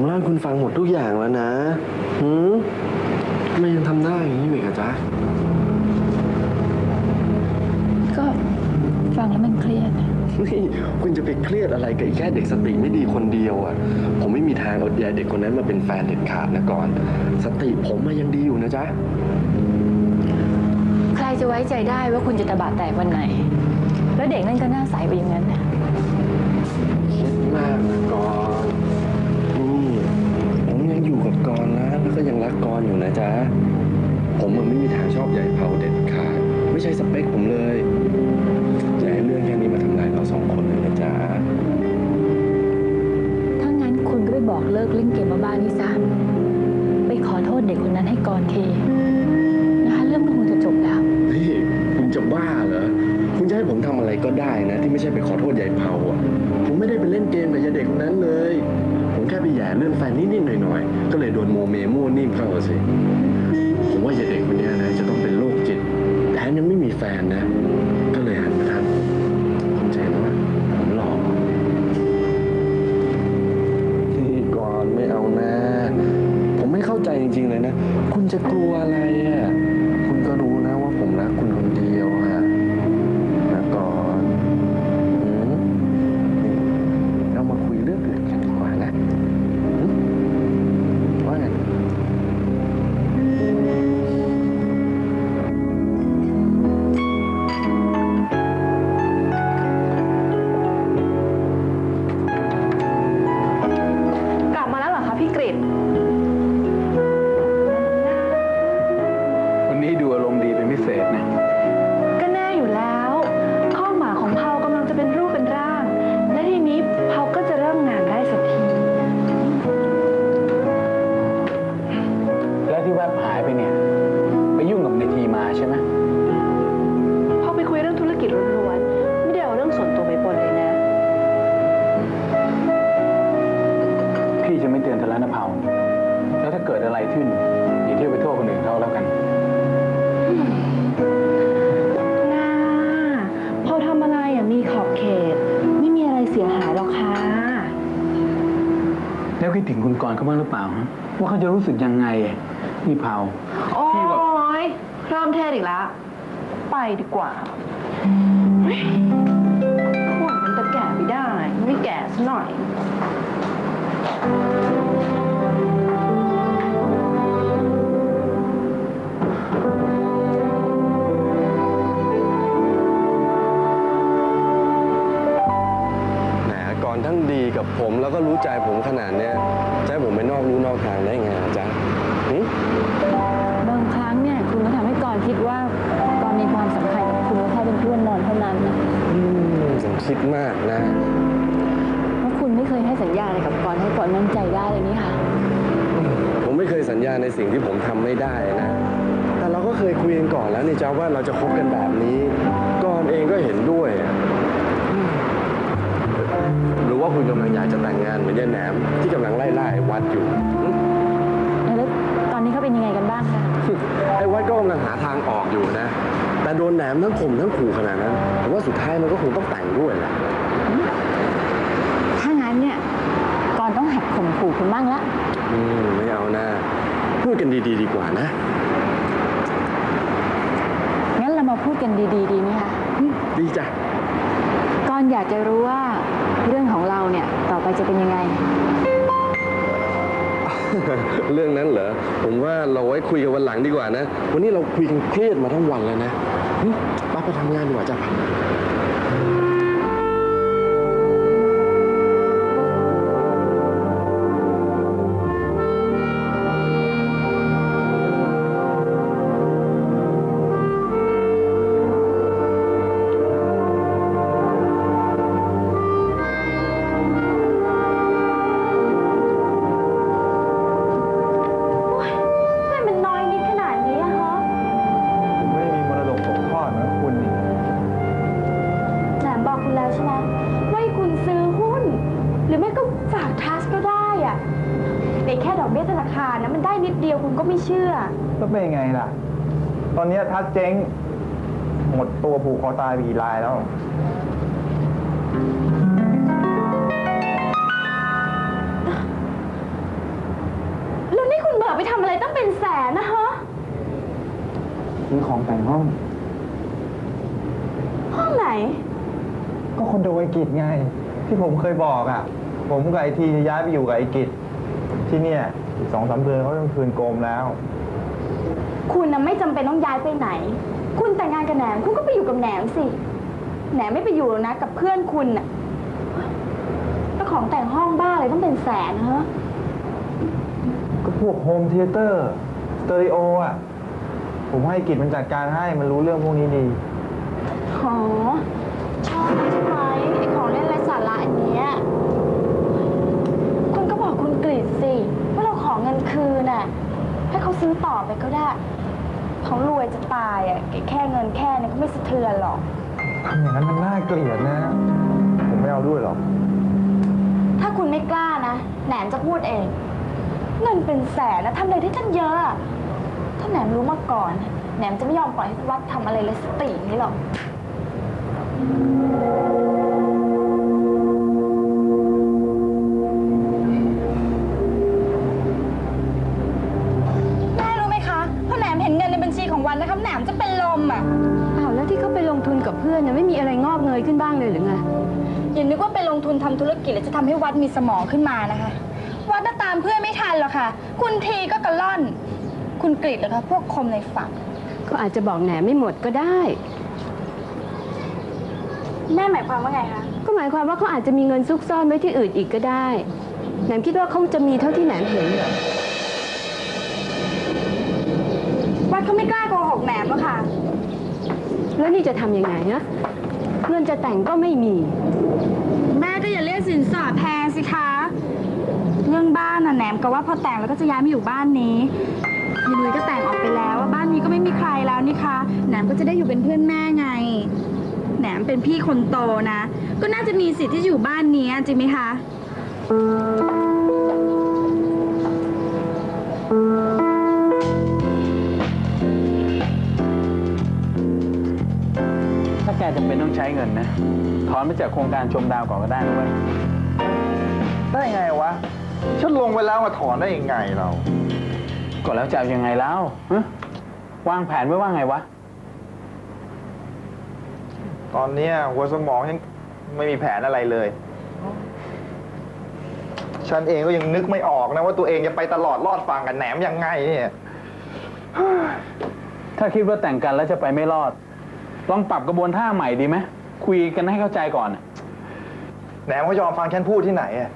ผมเล่าให้คุณฟังหมดทุกอย่างแล้วนะหืมทำไมยังทำได้อย่างนี้อยู่อีกอะจ๊ะ ก็ฟังแล้วมันเครียด นี่คุณจะไปเครียดอะไรกับอีกแค่เด็กสติไม่ดีคนเดียวอะ ผมไม่มีทางเอายายเด็กคนนั้นมาเป็นแฟนเด็ดขาดนะก่อน สติผมมายังดีอยู่นะจ๊ะ ใครจะไว้ใจได้ว่าคุณจะตะบะแตกวันไหน แล้วเด็กนั่นก็หน้าใสไปอย่างนั้นน่ะ กับกอนนะแล้วก็ยังรักกอนอยู่นะจ๊ะ ผมมันไม่มีทางชอบใหญ่เผาเด็ดขาด ไม่ใช่สเปคผมเลยอย่าให้เรื่องแค่นี้มาทำลายเราสองคนเลยนะจ๊ะ ถ้างั้นคุณก็ไปบอกเลิกเล่นเกมบ้าๆนี่ซะ ไปขอโทษเด็กคนนั้นให้ก่อนทีนะคะเรื่องก็คงจะจบแล้ว นี่คุณจะบ้าเหรอ คุณจะให้ผมทำอะไรก็ได้นะ ที่ไม่ใช่ไปขอโทษยายเผาอะ ผมไม่ได้ไปเล่นเกมกับยายเด็กคนนั้นเลยผม แค่ไปแหย่เรื่องแฟนนิดๆหน่อยๆ ก็เลยโดนโมเมมั่วนิ่มเข้าอะสิ ผมว่ายายเด็กคนเนี้ยนะจะต้องเป็นโรคจิตแถมยังไม่มีแฟนนะ แล้วคิดถึงคุณกรณ์เขาบ้างหรือเปล่าฮะว่าเขาจะรู้สึกยังไงนี่เผา โอ้พี่แบบยเริ่มเทศอีกแล้ว ไปดีกว่าเฮ้ยขวดมันจะแก่ไม่ได้ ไม่แก่ซะหน่อยแหมก่อนทั้งดีกับผมแล้วก็รู้ใจผมขนาดเนี้ย อกรู้นอกทางได้ไงอะจ๊ะหึบางครั้งเนี่ยคุณก็ทำให้กอนคิดว่ากอนมีความสำคัญกับคุณแค่เป็นเพื่อนนอนเท่านั้นนะอืมผมคิดมากนะ เพราะคุณไม่เคยให้สัญญาอะไรกับกอนให้กอนมั่นใจได้เลยนี่ค่ะผมไม่เคยสัญญาในสิ่งที่ผมทำไม่ได้นะ แต่เราก็เคยคุยกันก่อนแล้วนี่จ้าว่าเราจะคบกันแบบนี้ก่อนเองก็เห็นด้วยอะหรือว่าคุณกำลังอยากจะแต่งงานเหมือนยายแหนมที่กำลังไล่ล่าไอ้ วัดอยู่หึแล้วตอนนี้เขาเป็นยังไงกันบ้างคะไอ้วัดก็กำลังหาทางออกอยู่นะ แต่โดนแหนมทั้งข่มทั้งขู่ขนาดนั้นผมว่าสุดท้ายมันก็คงต้องแต่งด้วยแหละถ้างั้นเนี่ยกอนต้องหัดข่มขู่คุณบ้างละอืมไม่เอานะพูดกันดีๆ ดีกว่านะ งั้นเรามาพูดกันดีๆ ดีไหมคะ ดีจ้ะกอนอยากจะรู้ว่าเรื่องของเราเนี่ยต่อไปจะเป็นยังไง เรื่องนั้นเหรอ ผมว่าเราไว้คุยกันวันหลังดีกว่านะ วันนี้เราคุยกันเครียดมาทั้งวันแล้วนะป้าไปทำงานดีกว่าจ้ะ อกเบี้ยธนาคารนะมันได้นิดเดียวคุณก็ไม่เชื่อก็เป็นยังไงล่ะ ตอนนี้ทัดเจ๊ง หมดตัวผูกคอตายไปกี่รายแล้ว แล้วนี่คุณเบิกไปทำอะไรต้องเป็นแสนนะฮะซื้อของแต่งห้อง ห้องไหน ก็คอนโดไอกิจไง ที่ผมเคยบอกอะ ผมกับไอทีจะย้ายไปอยู่กับไอกิจ ที่เนี่ยอีกสองสามเดือนเขาต้องคืนโกมแล้ว คุณน่ะไม่จำเป็นต้องย้ายไปไหน คุณแต่งงานกับแหนมคุณก็ไปอยู่กับแหนมสิแหนมไม่ไปอยู่หรอกนะกับเพื่อนคุณน่ะแล้วของแต่งห้องบ้าอะไรต้องเป็นแสนฮะก็พวกโฮมเทเตอร์สเตอริโออะ ผมให้กิจมันจัดการให้มันรู้เรื่องพวกนี้ดี อ๋อชอบใช่ไหมไอของเล่นไร้สาระอันเนี้ยคุณก็บอกคุณกฤษสิว่าเราขอเงิน คืนน่ะ ให้เขาซื้อต่อไปก็ได้ เขารวยจะตายอะแค่เงินแค่เนี้ก็ไม่สะเทือนหรอกทำอย่างนั้นมันน่าเกลียดนะ ผมไม่เอาด้วยหรอก ถ้าคุณไม่กล้านะ แหนมจะพูดเอง เงินเป็นแสนนะทำอะไรได้ตั้งเยอะอะถ้าแหนมรู้มาก่อน แหนมจะไม่ยอมปล่อยให้วัดทำอะไรเลยสติอย่างนี้หรอก กับเพื่อนเนี่ยไม่มีอะไรงอกเงยขึ้นบ้างเลยหรือไงอย่านึกว่าไปลงทุนทำธุรกิจแล้วจะทำให้วัดมีสมองขึ้นมานะคะ วัดน่ะตามเพื่อนไม่ทันหรอกค่ะ คุณทีก็กระล่อน คุณกรีดเหรอคะพวกคมในฝักเขาอาจจะบอกแหนไม่หมดก็ได้ แม่หมายความว่าไงคะก็หมายความว่าเขาอาจจะมีเงินซุกซ่อนไว้ที่อื่นอีกก็ได้แหนมคิดว่าเขาจะมีเท่าที่แหนมเห็นเหรอวัดเขาไม่กล้าโกหกแหนมหรอกค่ะ แล้วนี่จะทำยังไงนะเงินจะแต่งก็ไม่มี แม่ก็อย่าเรียกสินสอดแพงสิคะ เรื่องบ้านน่ะแหนมก็ว่าพอแต่งแล้วก็จะย้ายมาอยู่บ้านนี้ยายนุ้ยก็แต่งออกไปแล้วบ้านนี้ก็ไม่มีใครแล้วนี่คะแหนมก็จะได้อยู่เป็นเพื่อนแม่ไง แหนมเป็นพี่คนโตนะ ก็น่าจะมีสิทธิ์ที่อยู่บ้านนี้จริงไหมคะ แกจะเป็นต้องใช้เงินนะ ถอนไปจากโครงการชมดาวก่อนก็ได้นะเว้ยได้ไงวะ ฉันลงไปแล้วมาถอนได้ยังไงเรา ก็แล้วจะเอายังไงแล้วฮะวางแผนไว้ว่าไงวะ ตอนเนี้ยหัวสมองฉันไม่มีแผนอะไรเลย ฉันเองก็ยังนึกไม่ออกนะว่าตัวเองจะไปตลอดรอดฟังกับแหนมยังไงเนี่ย ถ้าคิดว่าแต่งกันแล้วจะไปไม่รอด ลองปรับกระบวนท่าใหม่ดีไหมคุยกันให้เข้าใจก่อน แหนมเขายอมฟังฉันพูดที่ไหนอะ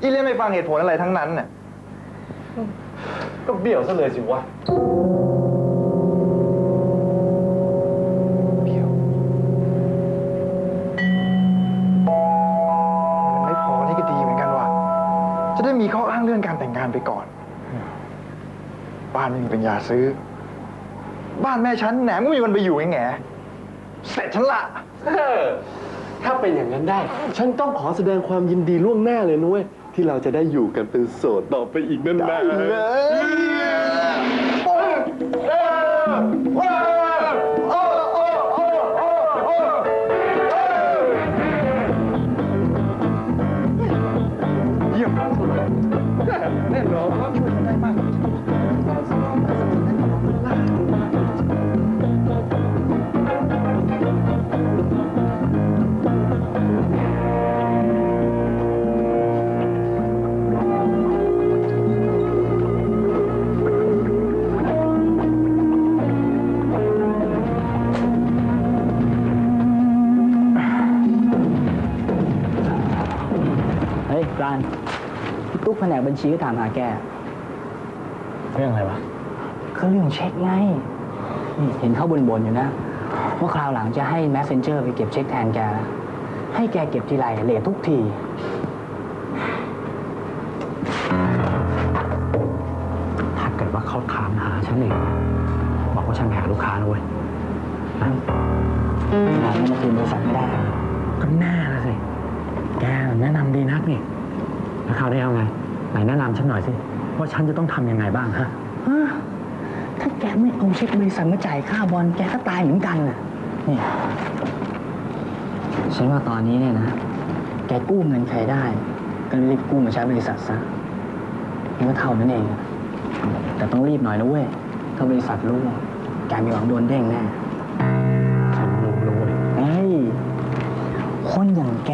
อีเล่นไม่ฟังเหตุผลอะไรทั้งนั้นน่ะก็เบี้ยวซะเลยสิวะเพียวมันไม่พอนี่ก็ดีเหมือนกันว่ะ จะได้มีข้ออ้างเรื่องการแต่งงานไปก่อน บ้านไม่มีปัญญาซื้อ บ้านแม่ฉันแหนมก็มีวันไปอยู่ไงแง เสร็จฉันละถ้าเป็นอย่างนั้นได้ ฉันต้องขอแสดงความยินดีล่วงหน้าเลยนุ้ยที่เราจะได้อยู่กันเป็นโสดต่อไปอีกนานๆได้เลยเยี่ยมแน่นอนครับช่วยกันได้มาก กแผนกบัญชีก็ถามหาแก เรื่องอะไรวะก็เรื่องเช็คไงนี่เห็นเขาบนๆอยู่นะ ว่าคราวหลังจะให้ messenger ไปเก็บเช็คแทนแกนะให้แกเก็บทีไรเลททุกที ถ้าเกิดว่าเขาถามหาฉันอีกบอกว่าฉันหาลูกค้านะเว้ยนะงานไม่มาคืนบริษัทไม่ได้หรอกก็แน่ละสิ แกแนะนำดีนักนี่ แล้วคราวนี้เอาไง ไหนแนะนำฉันหน่อยสิ ว่าฉันจะต้องทำยังไงบ้างฮะถ้าแกไม่เอาเช็คบริษัทมาจ่ายค่าบอลแกก็ตายเหมือนกันน่ะ นี่ฉันว่าตอนนี้เนี่ยนะ แกกู้เงินใครได้ ก็รีบกู้มาใช้บริษัทซะมันก็เท่านั้นเอง แต่ต้องรีบหน่อยนะเว้ย ถ้าบริษัทรู้แกมีหวังโดนเด้งแน่ฉันรู้เลยคนอย่างแก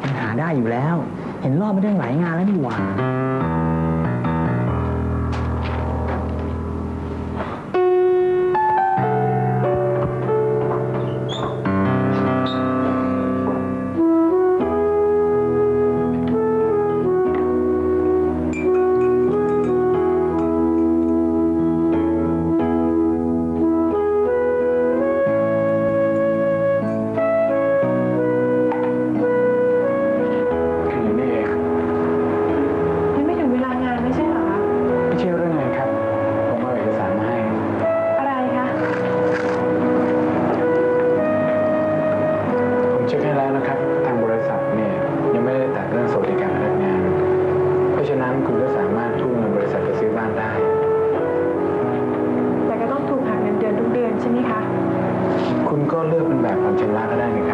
มันหาได้อยู่แล้ว เห็นรอบมาเรื่องหลายงานแล้วนี่หว่า ชำระก็ได้ไหมครับ